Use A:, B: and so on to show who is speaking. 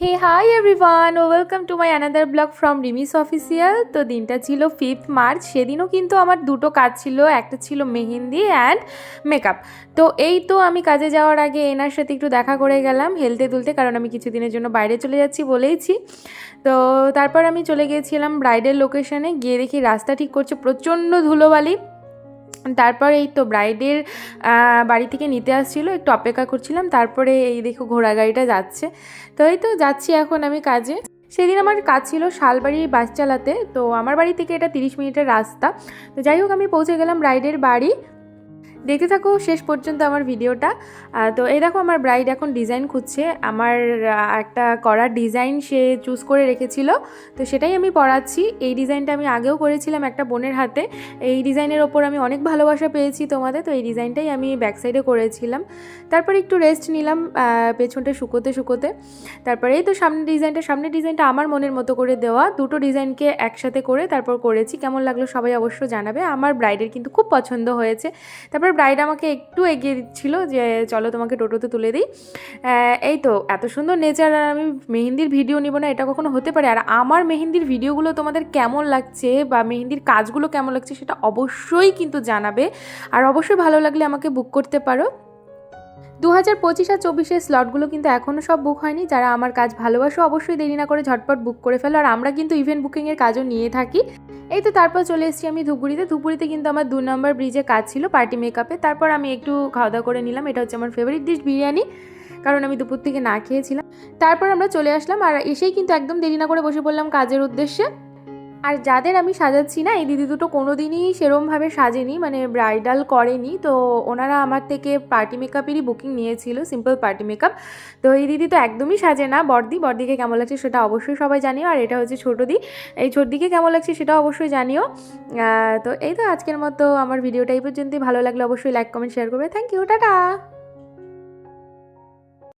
A: Hey hi every everyone welcome to my another blog from Rimi's official তো দিনটা ছিল fifth March সেদিনও কিন্তু আমার দুটো কাজ ছিল। একটা ছিল মেহেন্দি অ্যান্ড মেকআপ তো এই তো আমি কাজে যাওয়ার আগে এনার সাথে একটু দেখা করে গেলাম হেলতে দুলতে, কারণ আমি কিছুদিনের জন্য বাইরে চলে যাচ্ছি বলেইছি। তো তারপর আমি চলে গিয়েছিলাম ব্রাইডের লোকেশনে গিয়ে দেখি রাস্তা ঠিক করছে। প্রচণ্ড ধুলোবালি। তারপর এই তো ব্রাইডের বাড়ি থেকে নিতে আসছিল, একটু অপেক্ষা করছিলাম, তারপরে এই দেখো ঘোড়া গাড়িটা যাচ্ছে। তো এই তো যাচ্ছি এখন আমি কাজে। সেদিন আমার কাজ ছিল শালবাড়ি বাস চালাতে, তো আমার বাড়ি থেকে এটা তিরিশ মিনিটের রাস্তা। তো যাই হোক, আমি পৌঁছে গেলাম রাইডের বাড়ি। দেখতে থাকো, শেষ পর্যন্ত আমার ভিডিওটা। তো এই দেখো আমার ব্রাইড এখন ডিজাইন খুঁজছে। আমার একটা করার ডিজাইন সে চুজ করে রেখেছিল। তো সেটাই আমি পড়াচ্ছি। এই ডিজাইনটা আমি আগেও করেছিলাম একটা বোনের হাতে। এই ডিজাইনের ওপর আমি অনেক ভালোবাসা পেয়েছি তোমাদের। তো এই ডিজাইনটাই আমি ব্যাক সাইডে করেছিলাম। তারপরে একটু রেস্ট নিলাম পেছনটা শুকোতে শুকোতে। তারপরে এই তো সামনের ডিজাইনটা সামনের ডিজাইনটা আমার মনের মতো করে দেওয়া। দুটো ডিজাইনকে একসাথে করে তারপর করেছি। কেমন লাগল সবাই অবশ্য জানাবে। আমার ব্রাইডের কিন্তু খুব পছন্দ হয়েছে। তারপর ব্রাইড আমাকে একটু এগিয়ে দিচ্ছিল যে, চলো তোমাকে টোটোতে তুলে দিই। এই তো, এত সুন্দর নেচার আর আমি মেহেন্দির ভিডিও নিব না, এটা কখনো হতে পারে। আর আমার মেহেন্দির ভিডিওগুলো তোমাদের কেমন লাগছে বা মেহেন্দির কাজগুলো কেমন লাগছে, সেটা অবশ্যই কিন্তু জানাবে। আর অবশ্যই ভালো লাগলে আমাকে বুক করতে পারো। দু হাজার পঁচিশ আর চব্বিশের স্লটগুলো কিন্তু এখনও সব বুক হয়নি। যারা আমার কাজ ভালোবাসো অবশ্যই দেরি না করে ঝটপট বুক করে ফেলো। আর আমরা কিন্তু ইভেন্ট বুকিংয়ের কাজও নিয়ে থাকি। এই তো তারপর চলে এসেছি আমি ধুপগুড়িতে ধুপগুড়িতে কিন্তু আমার দু নম্বর ব্রিজে কাজ ছিল পার্টি মেকআপে তারপর আমি একটু খাওয়া দাওয়া করে নিলাম। এটা হচ্ছে আমার ফেভারিট ডিশ বিরিয়ানি। কারণ আমি দুপুর থেকে না খেয়েছিলাম। তারপর আমরা চলে আসলাম। আর এসেই কিন্তু একদম দেরি না করে বসে পড়লাম কাজের উদ্দেশ্যে। আর যাদের আমি সাজাচ্ছি না, এই দিদি দুটো কোনো দিনই সেরমভাবে সাজেনি মানে ব্রাইডাল করেনি। তো ওনারা আমার থেকে পার্টি মেকআপেরই বুকিং নিয়েছিল সিম্পল পার্টি মেকআপ তো এই দিদি তো একদমই সাজে না, বর্দি। বর্দিকে কেমন লাগছে সেটা অবশ্যই সবাই জানিও, আর এটা হচ্ছে ছোটো দি। এই ছোটদিকে কেমন লাগছে সেটা অবশ্যই জানিও। তো এই তো আজকের মতো আমার ভিডিওটা এই পর্যন্তই। ভালো লাগলে অবশ্যই লাইক কমেন্ট শেয়ার করবে। Thank you tata!